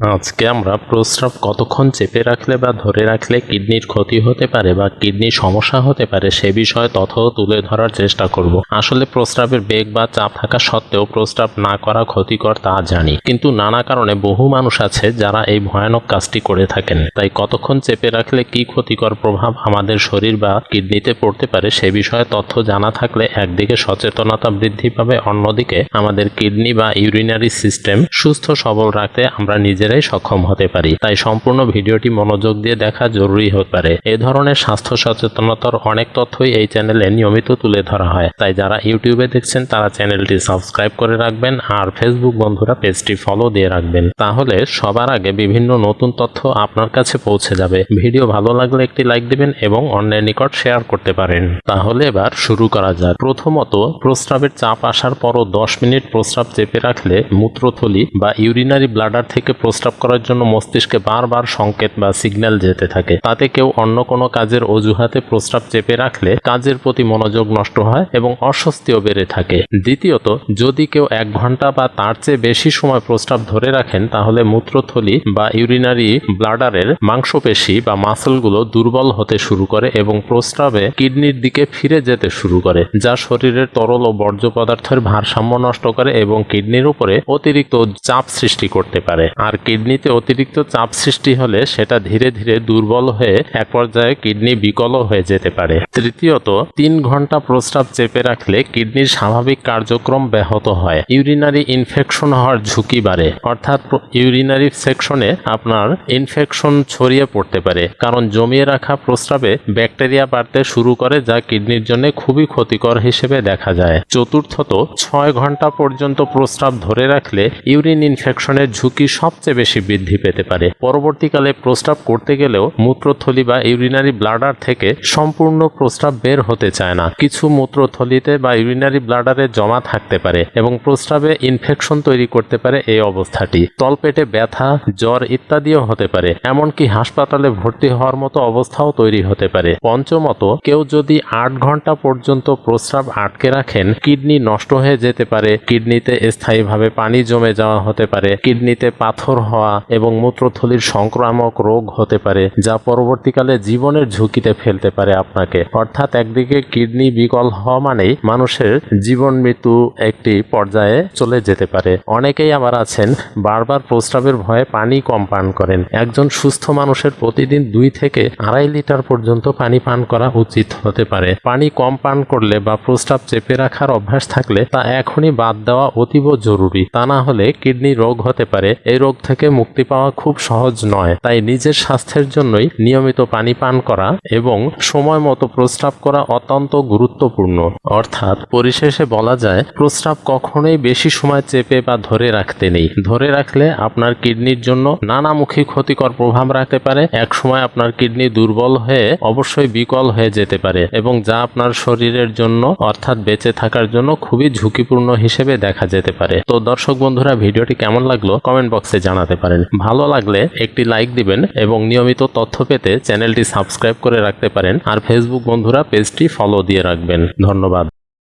আজকে আমরা প্রস্রাব কতক্ষণ চেপে রাখলে বা ধরে রাখলে কিডনির ক্ষতি হতে পারে বা কিডনির সমস্যা হতে পারে সে বিষয়ে তথ্য তুলে ধরার চেষ্টা করব। আসলে প্রস্রাবের বেগ বা চাপ থাকা সত্ত্বেও প্রস্রাব না করা ক্ষতিকর তা জানি। কিন্তু নানা কারণে বহু মানুষ আছে যারা এই ভয়ানক কাজটি করে থাকেন। তাই কতক্ষণ চেপে রাখলে কি ক্ষতিকর প্রভাব আমাদের শরীর বা কিডনিতে পড়তে পারে সে বিষয়ে তথ্য জানা থাকলে একদিকে সচেতনতা বৃদ্ধি পাবে, অন্যদিকে আমাদের কিডনি বা ইউরিনারি সিস্টেম সুস্থ সবল রাখতে আমরা নিজেরাই সক্ষম হতে পারি। তাই সম্পূর্ণ ভিডিওটি মনোযোগ দিয়ে দেখা জরুরি হতে পারে। এ ধরনের স্বাস্থ্য সচেতনতার অনেক তথ্যই এই চ্যানেলে নিয়মিত তুলে ধরা হয়। তাই যারা ইউটিউবে দেখছেন, তারা চ্যানেলটি সাবস্ক্রাইব করে রাখবেন আর ফেসবুক বন্ধুরা পেজটি ফলো দিয়ে রাখবেন। তাহলে সবার আগে বিভিন্ন নতুন তথ্য আপনার কাছে পৌঁছে যাবে। ভিডিও ভালো লাগলে একটি লাইক দিবেন এবং অন্যের নিকট শেয়ার করতে পারেন। তাহলে এবার শুরু করা যাক। প্রথমত, প্রস্রাবের চাপ আসার পরও দশ মিনিট প্রস্রাব চেপে রাখলে মূত্রথলি বা ইউরিনারি ব্লাডার থেকে করার জন্য মস্তিষ্কে বারবার সংকেত বা সিগন্যাল যেতে থাকে। তাতে কেউ অন্য কোনো কাজের অজুহাতে প্রস্রাব চেপে রাখলে কাজের প্রতি মনোযোগ নষ্ট হয় এবং অস্বস্তিও বেড়ে থাকে। দ্বিতীয়ত, যদি কেউ এক ঘণ্টা বা তার চেয়ে বেশি সময় প্রস্রাব ধরে রাখেন, তাহলে মূত্রথলি বা ইউরিনারি ব্লাডারের মাংসপেশি বা মাসলগুলো দুর্বল হতে শুরু করে এবং প্রস্রাবে কিডনির দিকে ফিরে যেতে শুরু করে, যা শরীরের তরল ও বর্জ্য পদার্থের ভারসাম্য নষ্ট করে এবং কিডনির উপরে অতিরিক্ত চাপ সৃষ্টি করতে পারে। আর কিডনিতে অতিরিক্ত চাপ সৃষ্টি হলে সেটা ধীরে ধীরে দুর্বল হয়ে এক পর্যায়ে কিডনি বিকলও হয়ে যেতে পারে। তৃতীয়ত, তিন ঘণ্টা প্রস্রাব চেপে রাখলে কিডনির স্বাভাবিক কার্যক্রম ব্যাহত হয়। ইউরিনারি ইনফেকশন হওয়ার ঝুঁকি বাড়ে। অর্থাৎ ইউরিনারি সেকশনে আপনার ইনফেকশন ছড়িয়ে পড়তে পারে। কারণ জমিয়ে রাখা প্রস্রাবে ব্যাকটেরিয়া বাড়তে শুরু করে যা কিডনির জন্য খুবই ক্ষতিকর হিসেবে দেখা যায়। চতুর্থত, ছয় ঘণ্টা পর্যন্ত প্রস্রাব ধরে রাখলে ইউরিন ইনফেকশনের ঝুঁকি সবচেয়ে বেশি বৃদ্ধি পেতে পারে। পরবর্তীকালে প্রস্রাব করতে গেলেও মূত্রথলি বা ইউরিনারি ব্লাডার থেকে সম্পূর্ণ প্রস্রাব বের হতে চায় না। কিছু মূত্রথলিতে বা ইউরিনারি ব্লাডারে জমা থাকতে পারে এবং প্রস্রাবে ইনফেকশন তৈরি করতে পারে এই অবস্থাটি। তলপেটে ব্যথা, জ্বর ইত্যাদিও হতে পারে, এমনকি হাসপাতালে ভর্তি হওয়ার মতো অবস্থাও তৈরি হতে পারে। পঞ্চমত, কেউ যদি আট ঘণ্টা পর্যন্ত প্রস্রাব আটকে রাখেন, কিডনি নষ্ট হয়ে যেতে পারে। কিডনিতে স্থায়ীভাবে পানি জমে যাওয়া হতে পারে। কিডনিতে পাথর হওয়া এবং মূত্রথলির সংক্রামক রোগ হতে পারে, যা পরবর্তীকালে জীবনের ঝুঁকিতে ফেলতে পারে আপনাকে। অর্থাৎ একদিকে কিডনি বিকল হওয়া মানেই মানুষের জীবন মৃত্যু একটি পর্যায়ে চলে যেতে পারে। অনেকেই আবার আছেন, বারবার প্রস্রাবের ভয়ে পানি কম পান করেন। একজন সুস্থ মানুষের প্রতিদিন দুই থেকে আড়াই লিটার পর্যন্ত পানি পান করা উচিত হতে পারে। পানি কম পান করলে বা প্রস্রাব চেপে রাখার অভ্যাস থাকলে তা এখনই বাদ দেওয়া অতীব জরুরি। তা না হলে কিডনি রোগ হতে পারে। এই রোগ থেকে মুক্তি পাওয়া খুব সহজ নয়। তাই নিজের স্বাস্থ্যের জন্যই নিয়মিত পানি পান করা এবং সময় মতো প্রস্রাব করা অত্যন্ত গুরুত্বপূর্ণ। অর্থাৎ পরিশেষে বলা যায়, প্রস্রাব কখনোই বেশি সময় চেপে বা ধরে রাখতে নেই। ধরে রাখলে আপনার কিডনির জন্য নানামুখী ক্ষতিকর প্রভাব রাখতে পারে। এক সময় আপনার কিডনি দুর্বল হয়ে অবশ্যই বিকল হয়ে যেতে পারে এবং যা আপনার শরীরের জন্য অর্থাৎ বেঁচে থাকার জন্য খুবই ঝুঁকিপূর্ণ হিসেবে দেখা যেতে পারে। তো দর্শক বন্ধুরা, ভিডিওটি কেমন লাগল? কমেন্ট বক্সে জানাতে পারেন। ভালো লাগলে একটি লাইক দিবেন এবং নিয়মিত তথ্য পেতে চ্যানেলটি সাবস্ক্রাইব করে রাখতে পারেন। আর ফেসবুক বন্ধুরা পেজটি ফলো দিয়ে রাখবেন। ধন্যবাদ।